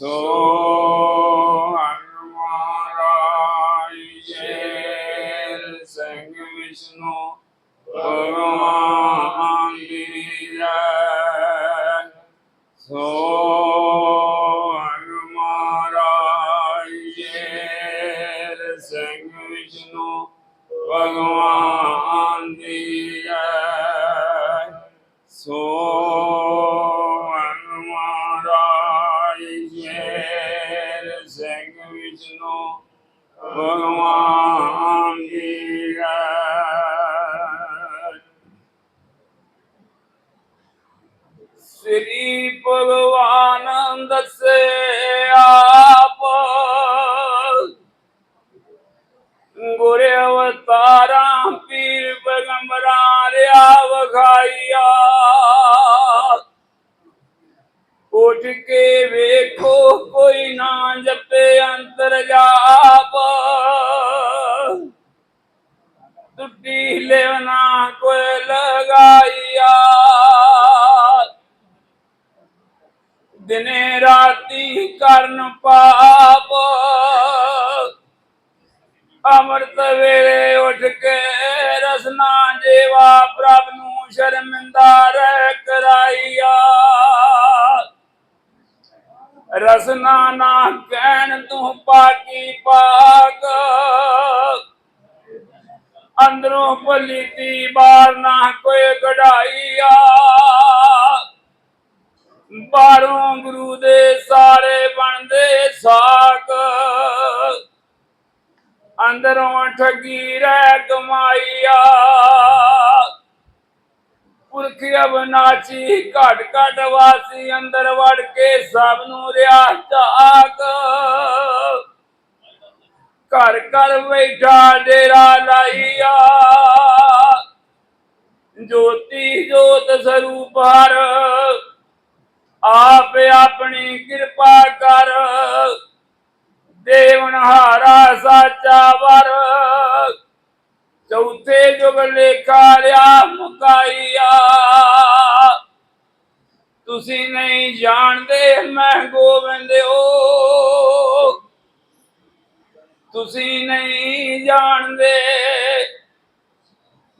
ਸੋ ਹਨੂਮਾਨ ਜੈ ਸਿੰਘ ਵਿਸ਼ਨੂੰ ਭਗਵਾਨ ਦੀ ਜੈ ਸੋ ਹਨੂਮਾਨ ਦੱਸੇ ਆਪ। ਗੁਰ ਅਵਤਾਰਾਂ, ਪੀਰ ਪੈਗੰਬਰਾਂ, ਰਿਆ ਵਖਾਈਆ। ਉੱਠ ਕੇ ਵੇਖੋ, ਕੋਈ ਨਾ ਜਪੇ ਅੰਤਰ ਜਾਪ। ਟੁੱਟੀ ਲੈਵਨਾ ਦਿਨੇ ਰਾਤੀ ਕਰਨ ਪਾਪ। ਅੰਮ੍ਰਿਤ ਵੇਲੇ ਉੱਠ ਕੇ ਰਸਨਾ ਜੇਵਾ ਪ੍ਰਭ ਨੂੰ ਸ਼ਰਮਿੰਦਾ ਰਹਿ ਕਰਾਈਆ। ਰਸਨਾ ਨਾ ਕਹਿਣ ਤੂੰ ਪਾਕੀ ਪਾਕ। ਅੰਦਰੋਂ ਪਲੀਤੀ ਬਾਹਰ ਨਾ ਕੋਈ ਕਢਾਈਆ। ਅੰਦਰੋਂ ਠਗੀ ਰਹਿ ਕਮਾਈਆ। ਪੁਰਖ ਅਬਨਾਚੀ ਘਟ ਘਟ ਵਾਸੀ ਅੰਦਰ ਵੜ ਕੇ ਸਭ ਨੂੰ ਰਿਆ ਝਾਕ। ਘਰ ਘਰ ਬੈਠਾ ਡੇਰਾ ਲਾਈਆ। ਜੋਤੀ ਜੋਤ ਸਰੂਪ ਹਰ, ਆਪ ਆਪਣੀ ਕਿਰਪਾ ਕਰ। ਦੇਵਨਹਾਰਾ ਸਾਚਾ ਵਰ। ਚੌਥੇ ਜੁਗ ਲੇਖਾ ਰਿਆ ਮੁਕਾਈਆ ਤੁਸੀਂ ਨਹੀਂ ਜਾਣਦੇ ਮੈਂ ਗੋਬਿੰਦਿਓ ਤੁਸੀਂ ਨਹੀਂ ਜਾਣਦੇ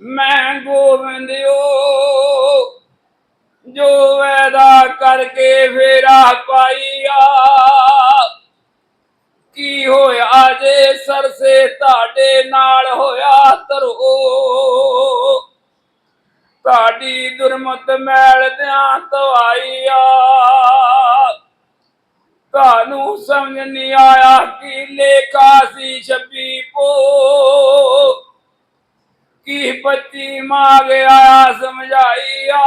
ਮੈਂ ਗੋਬਿੰਦਿਓ ਜੋ ਵੈਦਾ ਕਰਕੇ ਫੇਰਾ ਪਾਈਆ ਕੀ ਹੋਇਆ ਜੇ ਸਰਸੇ ਤੁਹਾਡੇ ਨਾਲ ਹੋਇਆ ਤਰੋ ਤੁਹਾਡੀ ਦੁਰਮਤ ਮੈਲ ਦਿਆਂ ਤਵਾਈਆ ਤੁਹਾਨੂੰ ਸਮਝ ਨਹੀਂ ਆਇਆ ਕਿ ਲੇਖਾ ਸੀ ਛੱਬੀ ਪੋ। ਕੀ ਪੱਤੀ ਮਾਗ ਆਇਆ ਸਮਝਾਈਆ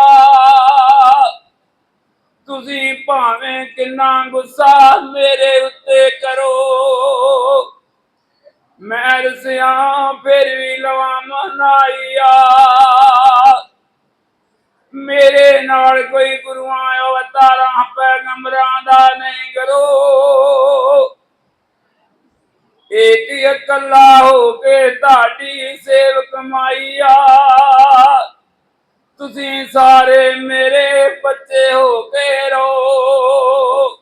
ਤੁਸੀਂ ਭਾਵੇਂ ਕਿੰਨਾ ਗੁੱਸਾ ਮੇਰੇ ਉੱਤੇ ਕਰੋ। ਮੈਂ ਰਸਿਆ, ਫਿਰ ਵੀ ਲਵਾਂ ਮਨਾਈਆ ਮੇਰੇ ਨਾਲ ਕੋਈ ਗੁਰੂਆਂ ਅਵਤਾਰਾਂ ਪੈਗੰਬਰਾਂ ਦਾ ਨਹੀਂ ਕਰੋ। ਏਕ ਇਕੱਲਾ ਹੋ ਕੇ ਤੁਹਾਡੀ ਸੇਵਕ ਮਾਈਆ ਤੁਸੀਂ ਸਾਰੇ ਮੇਰੇ ਬੱਚੇ ਹੋ ਕੇ ਰੋ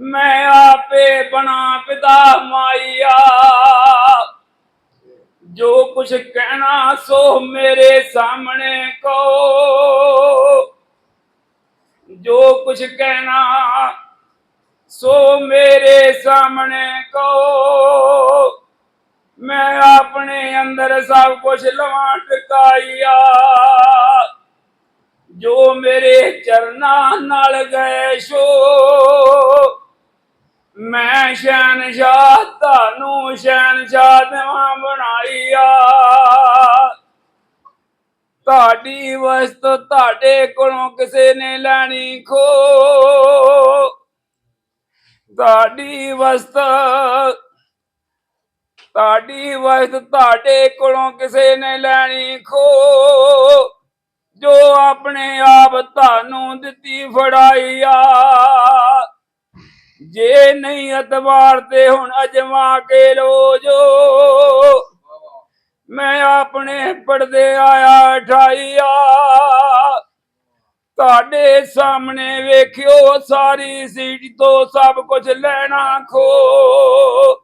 ਮੈਂ ਆਪੇ ਬਣਾ ਪਿਤਾ ਮਾਈਆ ਜੋ ਕੁਛ ਕਹਿਣਾ ਸੋ ਮੇਰੇ ਸਾਹਮਣੇ ਕੋ ਜੋ ਕੁਛ ਕਹਿਣਾ ਸੋ ਮੇਰੇ ਸਾਹਮਣੇ ਕੋ ਮੈਂ ਆਪਣੇ ਅੰਦਰ ਸਭ ਕੁਝ ਲਵਾਂ ਟਿਕਾਇਆ ਜੋ ਮੇਰੇ ਚਰਨਾਂ ਨਾਲ ਗਏ ਸੋ, ਮੈਂ ਸ਼ਾਨ ਸ਼ਾਹ ਤੁਹਾਨੂੰ ਸ਼ਾਨ ਸ਼ਾਹ ਦੇਵਾਂ ਬਣਾਈਆ। ਤੁਹਾਡੀ ਵਸਤ ਤੁਹਾਡੇ ਕੋਲੋਂ ਕਿਸੇ ਨੇ ਲੈਣੀ ਖੋ। ਤੁਹਾਡੀ ਵਸਤ ਤੁਹਾਡੀ ਵਸਤ ਤੁਹਾਡੇ ਕੋਲੋਂ ਕਿਸੇ ਨੇ ਲੈਣੀ ਖੋ। ਜੋ ਆਪਣੇ ਆਪ ਤੁਹਾਨੂੰ ਦਿੱਤੀ ਫੜਾਈਆ ਜੇ ਨਹੀਂ ਅਤਵਾਰ ਤੇ ਹੁਣ ਅਜਮਾ ਕੇ ਲੋ ਜੋ। ਮੈਂ ਆਪਣੇ ਪਰਦੇ ਆਇਆ ਠਾਈਆ ਤੁਹਾਡੇ ਸਾਹਮਣੇ ਵੇਖਿਓ ਸਾਰੀ ਸੀਟ ਤੋਂ ਸਭ ਕੁਝ ਲੈਣਾ ਖੋ।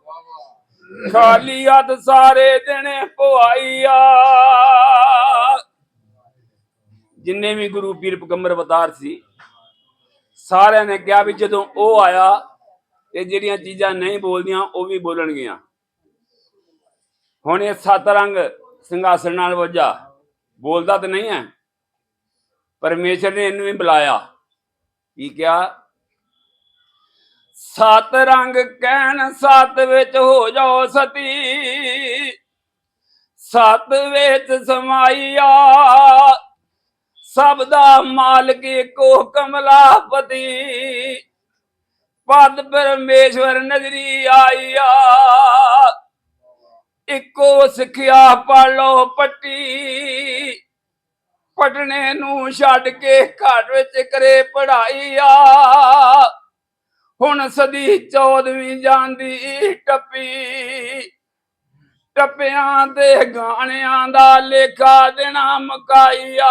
ਖਾਲੀ ਹੱਥ ਸਾਰੇ ਦਿਨ ਪਵਾਈਆ ਜਿੰਨੇ ਵੀ ਗੁਰੂ ਪੀਰ ਪਗੰਬਰ ਅਵਤਾਰ ਸੀ, ਸਾਰਿਆਂ ਨੇ ਕਿਹਾ ਵੀ ਜਦੋਂ ਉਹ ਆਇਆ ਇਹ ਜਿਹੜੀਆਂ ਚੀਜ਼ਾਂ ਨਹੀਂ ਬੋਲਦੀਆਂ, ਉਹ ਵੀ ਬੋਲਣਗੀਆਂ। ਹੁਣ ਇਹ ਸੱਤ ਰੰਗ ਸਿੰਘਾਸਣ ਨਾਲ ਵਜਾ। ਬੋਲਦਾ ਤਾਂ ਨਹੀਂ ਹੈ। ਪਰਮੇਸ਼ਰ ਨੇ ਇਹਨੂੰ ਵੀ ਬੁਲਾਇਆ। ਕੀ ਕਿਹਾ? ਸਤ ਰੰਗ ਕਹਿਣ, ਸਤ ਵਿੱਚ ਹੋ ਜਾਓ ਸਤੀ। ਸਤ ਵਿੱਚ ਸਮਾਈਆ ਸਭ ਦਾ ਮਾਲਕ ਕੋ ਕਮਲਾਪਤੀ। ਪਦ ਪਰਮੇਸ਼ਵਰ ਨਜ਼ਰੀ ਆਈਆ ਇੱਕੋ ਸਿੱਖਿਆ ਪੜ ਲਓ ਪੱਟੀ। ਪਟਨੇ ਨੂੰ ਛੱਡ ਕੇ ਘਰ ਵਿੱਚ ਕਰੇ ਪੜਾਈਆ ਹੁਣ ਸਦੀ 14ਵੀਂ ਜਾਂਦੀ ਟੱਪੀ। ਟੱਪਿਆਂ ਤੇ ਗਾਣਿਆਂ ਦਾ ਲੇਖਾ ਦੇਣਾ ਮਕਾਈਆ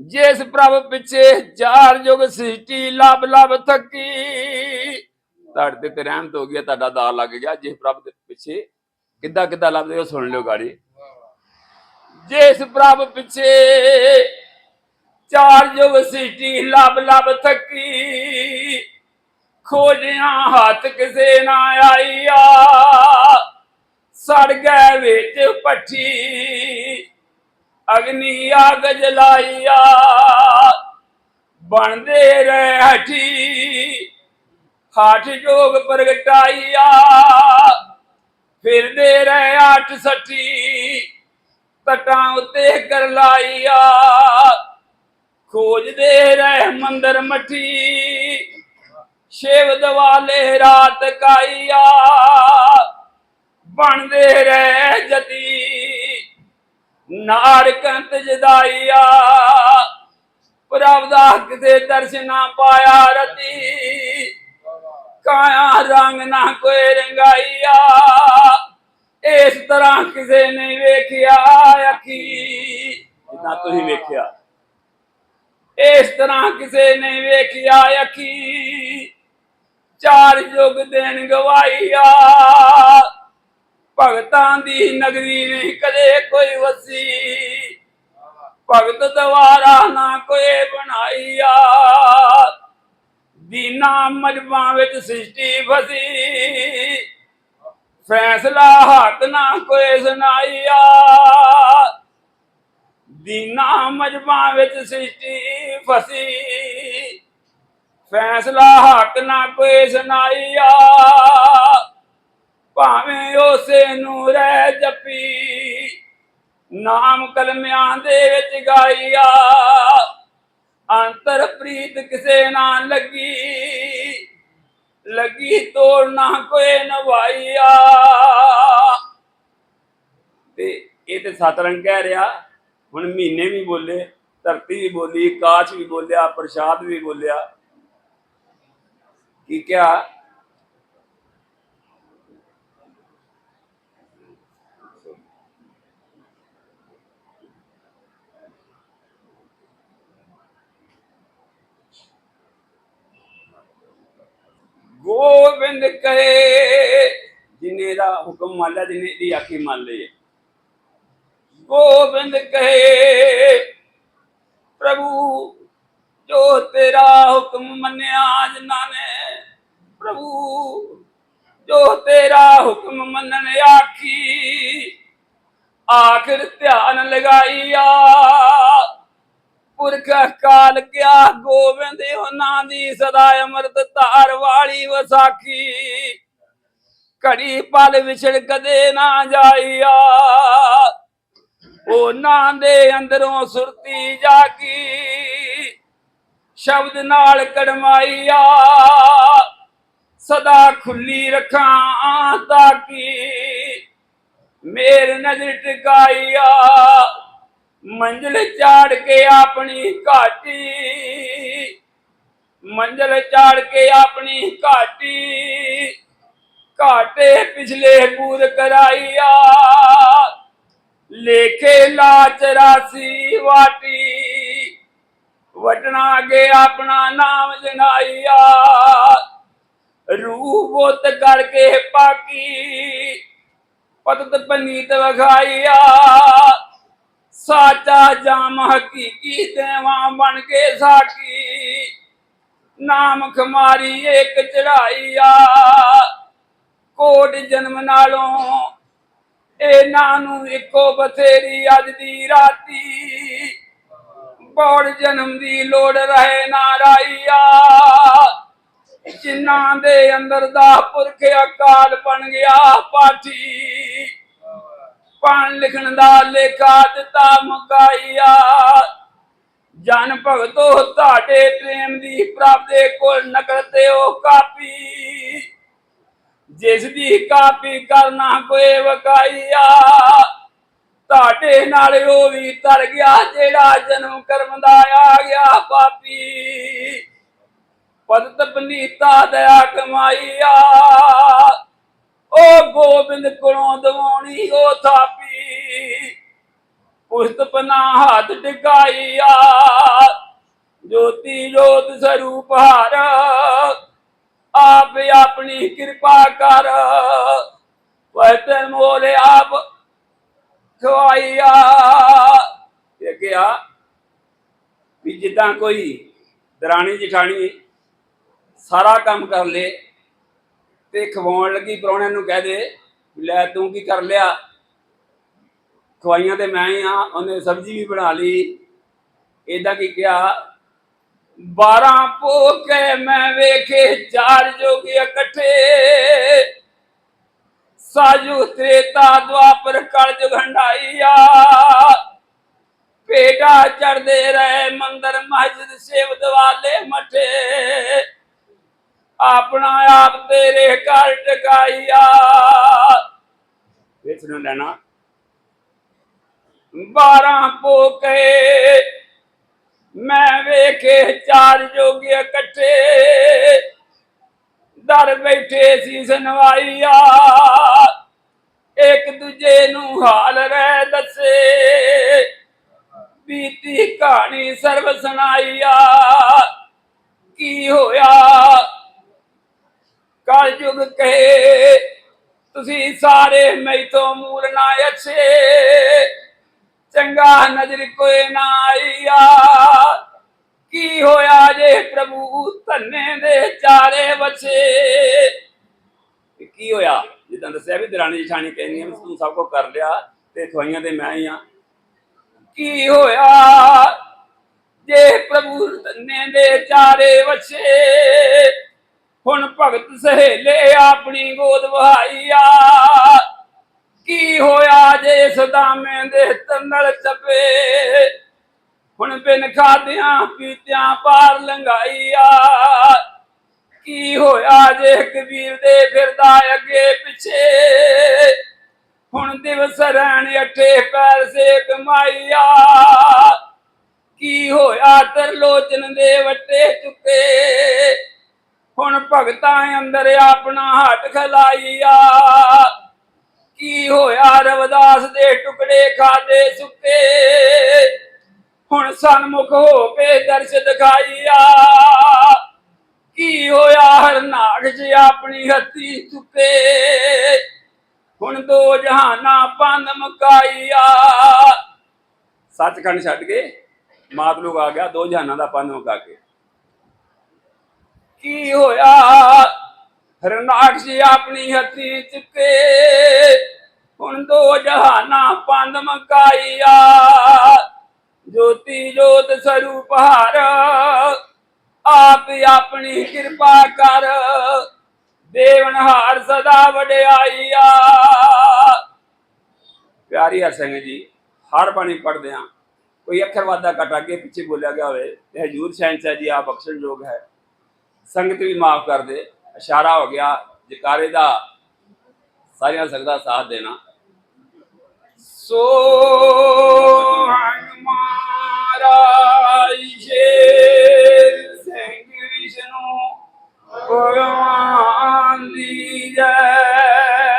ਜਿਸ ਪ੍ਰਭ ਪਿੱਛੇ ਚਾਰ ਯੁਗ ਸ੍ਰਿਸ਼ਟੀ ਲਬ ਲਬ ਥੱਕੀ। ਤੁਹਾਡੇ ਤੇ ਰਹਿਮਤ ਹੋ ਗਿਆ ਤੁਹਾਡਾ ਦਾਰ ਲੱਗ ਗਿਆ। ਜਿਸ ਪ੍ਰਭ ਦੇ ਪਿੱਛੇ ਕਿੱਦਾਂ ਕਿੱਦਾਂ ਲੱਭਦੇ ਹੋ, ਸੁਣ ਲਿਓ ਗਾੜੀ। ਜਿਸ ਪ੍ਰਭ ਪਿੱਛੇ ਚਾਰ ਯੁਗ ਸ੍ਰਿਸ਼ਟੀ ਲੱਭ ਲਬ ਥੱਕੀ। ਖੋਜਿਆ ਹੱਥ ਕਿਸੇ ਨਾ ਆ ਸੜ ਗਏ ਵਿੱਚ ਪੱਠੀ। ਅਗਨੀ ਆਗ ਜਲਾਈਆ ਬਣਦੇ ਰਹਿ ਹਠੀ। ਹਾਠ ਜੋਗ ਪ੍ਰਗਟਾਈਆ। ਫਿਰਦੇ ਰਹਿ ਅੱਠ ਸੱਠੀ। ਤਟਾਂ ਉੱਤੇ ਕਰ ਲਾਈਆ। ਖੋਜਦੇ ਰਹਿ ਮੰਦਰ ਮਠੀ। ਸ਼ਿਵ ਦਵਾਲੇ ਰਾਤ ਕਾਈਆ ਬਣਦੇ ਰਹਿ ਜਤੀ। ਨਾਰ ਕੰਤ ਜਦਾਈਆ ਪ੍ਰਭ ਦਾ ਕਿਸੇ ਦਰਸ਼ਨਾ ਪਾਇਆ ਰਤੀ। ਕਾਇਆ ਰੰਗ ਨਾ ਕੋਈ ਰੰਗਾਈਆ ਇਸ ਤਰ੍ਹਾਂ ਕਿਸੇ ਨੇ ਵੇਖਿਆ ਅੱਖੀ। ਜਿੱਦਾਂ ਤੁਸੀਂ ਵੇਖਿਆ। ਇਸ ਤਰ੍ਹਾਂ ਕਿਸੇ ਨੇ ਵੇਖਿਆ ਅੱਖੀ, ਚਾਰ ਯੁਗ ਦੇਣ ਗਵਾਈਆ ਭਗਤਾਂ ਦੀ ਨਗਰੀ ਨਹੀਂ ਕਦੇ ਕੋਈ ਵਸੀ, ਭਗਤ ਦਵਾਰਾ ਨਾ ਕੋਈ ਬਣਾਈਆ। ਦੀਨਾ ਮਜਬਾਂ ਵਿੱਚ ਸ੍ਰਿਸ਼ਟੀ ਫਸੀ, ਫੈਸਲਾ ਹੱਕ ਨਾ ਕੋਈ ਸੁਣਾਈਆ। ਦੀਨਾ ਮਜਬਾਂ ਵਿੱਚ ਸ੍ਰਿਸ਼ਟੀ ਫਸੀ। ਫੈਸਲਾ ਹੱਕ ਨਾ ਕੋਈ ਸੁਣਾਈਆ ਭਾਵੇਂ ਉਸੇ ਨੂੰ ਰਹਿ ਜਪੀ। ਨਾਮ ਕਲਮਿਆਂ ਦੇ ਵਿੱਚ ਗਾਈਆ ਅੰਤਰ ਪ੍ਰੀਤ ਕਿਸੇ ਨਾ ਲੱਗੀ। ਲੱਗੀ ਤੋੜ ਨਾ ਕੋਈ ਨਵਾਈਆ ਤੇ ਇਹ ਤੇ ਸਤਰੰਗ ਕਹਿ ਰਿਹਾ। ਹੁਣ ਮਹੀਨੇ ਵੀ ਬੋਲੇ, ਧਰਤੀ ਵੀ ਬੋਲੀ, ਕਾਸ਼ ਵੀ ਬੋਲਿਆ, ਪ੍ਰਸ਼ਾਦ ਵੀ ਬੋਲਿਆ। ਕੀ ਕਿਹਾ? ਗੋਬਿੰਦ ਕਹੇ, ਜਿਨੇ ਦਾ ਹੁਕਮ ਮੰਨ ਲਿਆ, ਜਿਨੇ ਦੀ ਆਖੀ ਮੰਨ ਲਈ। ਗੋਬਿੰਦ ਕਹੇ, ਪ੍ਰਭੂ, ਜੋ ਤੇਰਾ ਹੁਕਮ ਮੰਨਿਆ ਜਿਨ੍ਹਾਂ ਨੇ, ਪ੍ਰਭੂ, ਜੋ ਤੇਰਾ ਹੁਕਮ ਮੰਨਣ ਆਖੀ, ਆਖਿਰ ਧਿਆਨ ਲਗਾਈਆ। ਪੁਰਖ ਕਾਲ ਗਿਆ ਗੋਬਿੰਦ, ਉਹਨਾਂ ਦੀ ਸਦਾ ਅਮਰਤ ਧਾਰ ਵਾਲੀ ਵਸਾਖੀ। ਘੜੀ ਪਲ ਵਿਛੜ ਕਦੇ ਨਾ ਜਾਈਆ। ਉਹਨਾਂ ਦੇ ਅੰਦਰੋਂ ਸੁਰਤੀ ਜਾਗੀ। ਸ਼ਬਦ ਨਾਲ ਕੜਮਾਈਆ ਸਦਾ ਖੁੱਲੀ ਰੱਖਾਂ ਤਾਕੀ ਮੇਰ ਨਜ਼ਰ ਟਿਕਾਈਆ ਮੰਜ਼ਿਲ ਚਾੜ ਕੇ ਆਪਣੀ ਘਾਟੀ। ਮੰਜ਼ਿਲ ਚਾੜ ਕੇ ਆਪਣੀ ਘਾਟੀ। ਘਾਟੇ ਪਿਛਲੇ ਪੂਰ ਕਰਾਈਆ ਲੇਖੇ ਲਾਚ ਰਾਸੀ ਵਾਟੀ। ਵਟਣਾ ਕੇ ਆਪਣਾ ਨਾਮ ਜਨਾਈਆ ਰੂਹ ਬੁੱਤ ਕਰਕੇ ਪਾਕੀ। ਪਤਤ ਪਨੀਤ ਵਖਾਈਆ ਸਾਚਾ ਜਾਮ ਹਕੀਕੀ ਦੇਵਾ ਬਣ ਕੇ ਸਾਕੀ। ਨਾਮ ਖਮਾਰੀ ਇੱਕ ਚੜਾਈਆ ਕੋਟ ਜਨਮ ਨਾਲੋਂ ਇਹਨਾਂ ਨੂੰ ਇੱਕੋ ਬਥੇਰੀ ਅੱਜ ਦੀ ਰਾਤੀ। ਬੋੜ ਜਨਮ ਦੀ ਲੋੜ ਰਹੇ ਨਾ ਜਿਨ੍ਹਾਂ ਦੇ ਅੰਦਰ ਦਾ ਪੁਰਖ ਅਕਾਲ ਬਣ ਗਿਆ ਪਾਠੀ। ਪੜ੍ਹਨ ਲਿਖਣ ਦਾ ਲੇਖਾ ਦਿੱਤਾ ਮੁਕਾਈਆ ਜਨ ਭਗਤੋ, ਤੁਹਾਡੇ ਪ੍ਰੇਮ ਦੀ ਪ੍ਰਾਪਤੇ ਕੋਲ ਨਕਲ ਤੇ ਉਹ ਕਾਪੀ। ਜਿਸ ਦੀ ਕਾਪੀ ਕਰਨਾ ਕੋਈ ਵਕਾਈਆ, ਤੁਹਾਡੇ ਨਾਲ ਉਹ ਵੀ ਤਰ ਗਿਆ ਜਿਹੜਾ ਜਨਮ ਕਰਮ ਦਾ ਆ ਗਿਆ ਪਾਪੀ। ਪਦਤ ਪਨੀਤਾ ਦਇਆ ਕਮਾਈਆ, ਉਹ ਗੋਬਿੰਦ ਕੋਲੋਂ ਦਵਾਉਣੀ ਉਹ ਥਾਪੀ। ਪੁਸਤ ਪਨਾ ਹੱਥ ਟਿਕਾਈਆ ਜੋਤੀ ਜੋਤ ਸਰੂਪ ਹਰ ਆਪ ਆਪਣੀ ਕਿਰਪਾ ਕਰ। ਵਤਨ ਮੋਲੇ ਆਪ ਖਵਾਈਆ ਇਹ ਕਿਹਾ ਵੀ ਜਿੱਦਾਂ ਕੋਈ ਦਰਾਣੀ ਜਠਾਣੀ ਸਾਰਾ ਕੰਮ ਕਰ ਲੇ ਤੇ ਖਵਾਉਣ ਲੱਗੀ, ਪ੍ਰਾਹੁਣਿਆਂ ਨੂੰ ਕਹਿ ਦੇ ਲੈ ਤੂੰ ਕੀ ਕਰ ਲਿਆ? ਖਵਾਈਆਂ ਤੇ ਮੈਂ ਹੀ ਆ, ਉਹਨੇ ਸਬਜ਼ੀ ਵੀ ਬਣਾ ਲਈ। ਏਦਾਂ ਕੀ ਕਿਹਾ 12 ਪੋਕੇ ਮੈਂ ਵੇਖੇ ਚਾਰ ਜੋਗੀ ਇਕੱਠੇ। ਸਾਜੂ ਤ੍ਰੇਤਾ ਦੁਆਪਰ ਕਲਜ ਘੰਡਾਈਆ ਪੇਟਾ ਚੜਦੇ ਰਹੇ ਮੰਦਰ ਮਸਜਿਦ ਸੇਵ ਦਵਾਲੇ ਮਠੇ। ਆਪਣਾ ਆਪ ਤੇਰੇ ਘਰ ਟਿਕਾਈਆ। ਨੂੰ ਲੈਣਾ 12 ਪੋਕੇ ਮੈਂ ਵੇਖੇ ਚਾਰ ਜੋਗੀ ਇਕੱਠੇ। ਦਰ ਬੈਠੇ ਸੀ ਸੁਨਵਾਈਆ ਇੱਕ ਦੂਜੇ ਨੂੰ ਹਾਲ ਰਹਿ ਦੱਸੇ। ਬੀਤੀ ਕਹਾਣੀ ਸਰਬ ਸੁਣਾਈਆ। ਕੀ ਹੋਇਆ? ਕਲਯੁਗ ਕਹੇ, ਤੁਸੀਂ ਸਾਰੇ ਮੈਥੋਂ ਮੂਲ ਨਾ ਅੱਛੇ। ਚੰਗਾ ਨਜ਼ਰ ਕੋਈ ਨਾ ਆਈਆ ਕੀ ਹੋਇਆ ਜੇ ਪ੍ਰਭੂ ਧੰਨੇ ਦੇ ਚਾਰੇ ਬੱਚੇ ਕੀ ਹੋਇਆ? ਜਿੱਦਾਂ ਦੱਸਿਆ ਵੀ ਦਰਾਣੀ ਜਠਾਣੀ ਕਹਿੰਦੀ ਆ ਵੀ ਤੂੰ ਸਭ ਕੁਝ ਕਰ ਲਿਆ ਤੇ ਖਵਾਈਆਂ ਤੇ ਮੈਂ ਹੀ ਆ। ਕੀ ਹੋਇਆ ਜੇ ਪ੍ਰਭੂ ਧੰਨੇ ਦੇ ਚਾਰੇ ਬੱਚੇ ਹੁਣ ਭਗਤ ਸਹੇਲੇ ਆਪਣੀ ਗੋਦ ਵਹਾਈਆ ਕੀ ਹੋਇਆ ਜੇ ਸਦਾਮੇ ਦੇ ਤੰਦਲ ਚੱਪੇ? ਹੁਣ ਬਿਨ ਖਾਦਿਆਂ ਪੀਤਿਆਂ ਪਾਰ ਲੰਘਾਈਆ। ਕੀ ਹੋਇਆ ਜੇ ਕਬੀਰ ਦੇ ਫਿਰਦਾ ਅੱਗੇ ਪਿੱਛੇ? ਹੁਣ ਦਿਵਸ ਰਹਿਣ ਅੱਠੇ ਪੈਸੇ ਕਮਾਈਆ। ਕੀ ਹੋਇਆ ਤਰਲੋਚਨ ਦੇ ਵੱਟੇ ਚੁੱਕੇ? ਹੁਣ ਭਗਤਾਂ ਅੰਦਰ ਆਪਣਾ ਹੱਟ ਖਲਾਈਆ। ਕੀ ਹੋਇਆ ਰਵਦਾਸ ਦੇ ਟੁਕੜੇ ਖਾਦੇ ਸੁੱਕੇ? ਹੁਣ ਸਨਮੁਖ ਹੋ ਕੇ ਦਰਸ਼ ਦਿਖਾਈਆ ਕੀ ਹੋਇਆ? ਹਰਨਾਗ ਜੀ ਆਪਣੀ ਹੱਥੀ ਚੁੱਕੇ ਹੁਣ ਦੋ ਜਹਾਨਾਂ ਪੰਨ ਮੁਕਾਈਆ ਸੱਚਖੰਡ ਛੱਡ ਕੇ ਮਾਤਲੂਕ ਆ ਗਿਆ, ਦੋ ਜਹਾਨਾਂ ਦਾ ਪੰਨ ਮੁਕਾ ਕੇ। ਕੀ ਹੋਇਆ? ਹਰਨਾਕਸ਼ੀ ਆਪਣੀ ਹੱਥੀ ਚੁੱਕੇ। ਹੁਣ ਦੋ ਜਹਾਨਾ ਪੰਦ ਮਕਾਈਆ ਜੋਤੀ ਜੋਤ ਸਰੂਪ ਹਰ, ਆਪ ਆਪਣੀ ਕਿਰਪਾ ਕਰ। ਦੇਵਨਹਾਰ ਸਦਾ ਵਡਿਆਈਆ। ਪਿਆਰੀ ਹਰ ਜੀ, ਹਰ ਬਾਣੀ ਪੜ੍ਹਦੇ ਆ ਕੋਈ ਅੱਖਰ ਵਾਦਾ ਘਟਾ ਕੇ ਪਿੱਛੇ ਬੋਲਿਆ ਗਿਆ ਹੋਵੇ, ਤੇ ਹਜੂਰ ਸ਼ਹਿਨशाह ਜੀ ਆਪ ਬਖਸ਼ਣਯੋਗ ਹੈ। ਸੰਗਤ ਵੀ ਮਾਫ ਕਰ ਦੇ। ਇਸ਼ਾਰਾ ਹੋ ਗਿਆ, ਜਕਾਰੇ ਦਾ, ਸਾਰੀਆਂ ਸੰਗਤਾਂ ਸਾਥ ਦੇਣਾ। ਸੋ ਹਮਾਰਾ ਸ਼ੇਰ ਸਿੰਘ ਵਿਸ਼ਨੂੰ ਭਗਵਾਨ ਦੀ ਜੈ।